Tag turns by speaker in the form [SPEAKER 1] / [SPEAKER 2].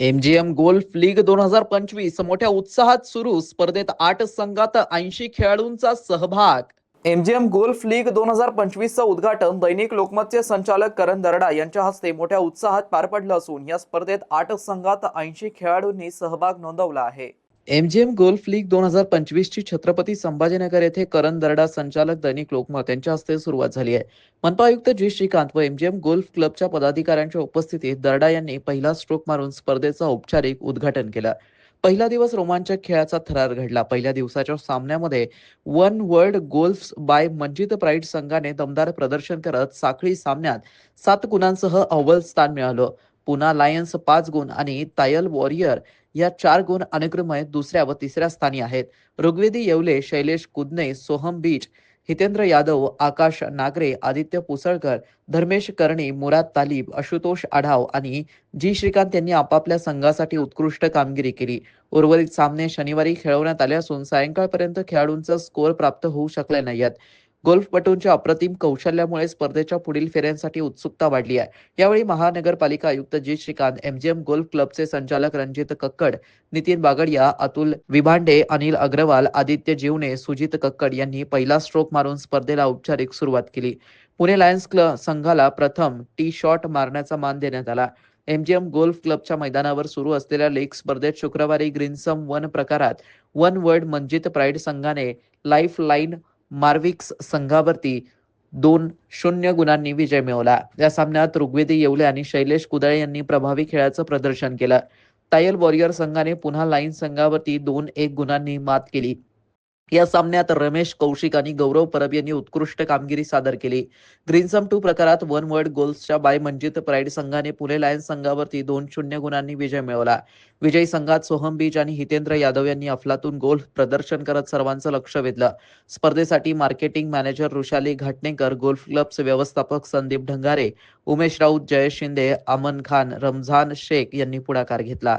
[SPEAKER 1] MGM golf league दोन हजार पंचवीस मोठ्या उत्साहात सुरू. स्पर्धेत आठ संघात ऐंशी खेळाडूंचा सहभाग. एमजीएम गोल्फ लीग दोन हजार पंचवीसचं उद्घाटन दैनिक लोकमतचे संचालक करण दरडा यांच्या हस्ते मोठ्या उत्साहात पार पडलं असून या स्पर्धेत आठ संघात ऐंशी खेळाडूंनी सहभाग नोंदवला आहे. एमजीएम गोल्फ लीग दोन हजार पंचवीस ची छत्रपती संभाजीनगर येथे करण दरडा संचालक दैनिक लोकमत यांच्या हस्ते सुरुवात झाली आहे. मनपा आयुक्त जी. श्रीकांत व एमजीएम गोल्फ क्लबच्या पदाधिकाऱ्यांच्या उपस्थितीत दरडा यांनी पहिला स्ट्रोक मारून स्पर्धेचं औपचारिक उद्घाटन केलं. पहिला दिवस रोमांचक खेळाचा थरार घडला. पहिल्या दिवसाच्या सामन्यामध्ये one world golf by Manjit pride संघाने दमदार प्रदर्शन करत साखळी सामन्यात सात गुणांसह अव्वल स्थान मिळालं. पुन्हा लायन्स पाच गुण आणि तायल वॉरियर या चार गुण अनुक्रमे दुसऱ्या व तिसऱ्या स्थानी आहेत. ऋग्वेदी येवले शैलेश कुदने सोहम बीच हितेंद्र यादव आकाश नागरे आदित्य पुसळकर धर्मेश कर्णी मुराद तालिब आशुतोष आढाव आणि जी श्रीकांत यांनी आपापल्या संघासाठी उत्कृष्ट कामगिरी केली. उर्वरित सामने शनिवारी खेळवण्यात आले असून सायंकाळपर्यंत खेळाडूंचा स्कोअर प्राप्त होऊ शकले नाहीत. गोल्फपटूंच्या अप्रतिम कौशल्यामुळे स्पर्धेच्या पुढील फेऱ्यांसाठी उत्सुकता वाढली आहे. यावेळी महानगरपालिका आयुक्त जी. श्रीकांत एमजीएम गोल्फ क्लबचे संचालक रणजित कक्कड नितीन बागडिया अतुल विभांडे अनिल अग्रवाल आदित्य जीवने सुजित कक्कड यांनी पहिला स्ट्रोक मारून स्पर्धेला औपचारिक सुरुवात केली. पुणे लायन्स क्लब संघाला प्रथम टी शॉट मारण्याचा मान देण्यात आला. एमजीएम गोल्फ क्लबच्या मैदानावर सुरू असलेल्या लेग स्पर्धेत शुक्रवारी ग्रीनसम वन प्रकारात वन वर्ल्ड मंजित प्राईड संघाने लाईफ लाईन मार्विक्स संघावरती दोन शून्य गुणांनी विजय मिळवला. या सामन्यात ऋग्वेदी येवले आणि शैलेश कुदळे यांनी प्रभावी खेळाचं प्रदर्शन केलं. टायल वॉरियर संघाने पुन्हा लाईन संघावरती दोन एक गुणांनी मात केली. या सामन्यात रमेश कौशिक आणि गौरव परब यांनी उत्कृष्ट कामगिरी सादर केली. ग्रीनसम टू प्रकारात वन वर्ल्ड गोल्सच्या बाय मंजित प्राईड संघाने पुणे लायन्स संघावरती दोन शून्य गुणांनी विजय मिळवला. विजयी संघात सोहम बीज आणि हितेंद्र यादव यांनी अफलातून गोल्फ प्रदर्शन करत सर्वांचं लक्ष वेधलं. स्पर्धेसाठी marketing manager Rushali Ghatnekar golf क्लबचे व्यवस्थापक संदीप ढंगारे उमेश राऊत जयेश शिंदे अमन खान रमझान शेख यांनी पुढाकार घेतला.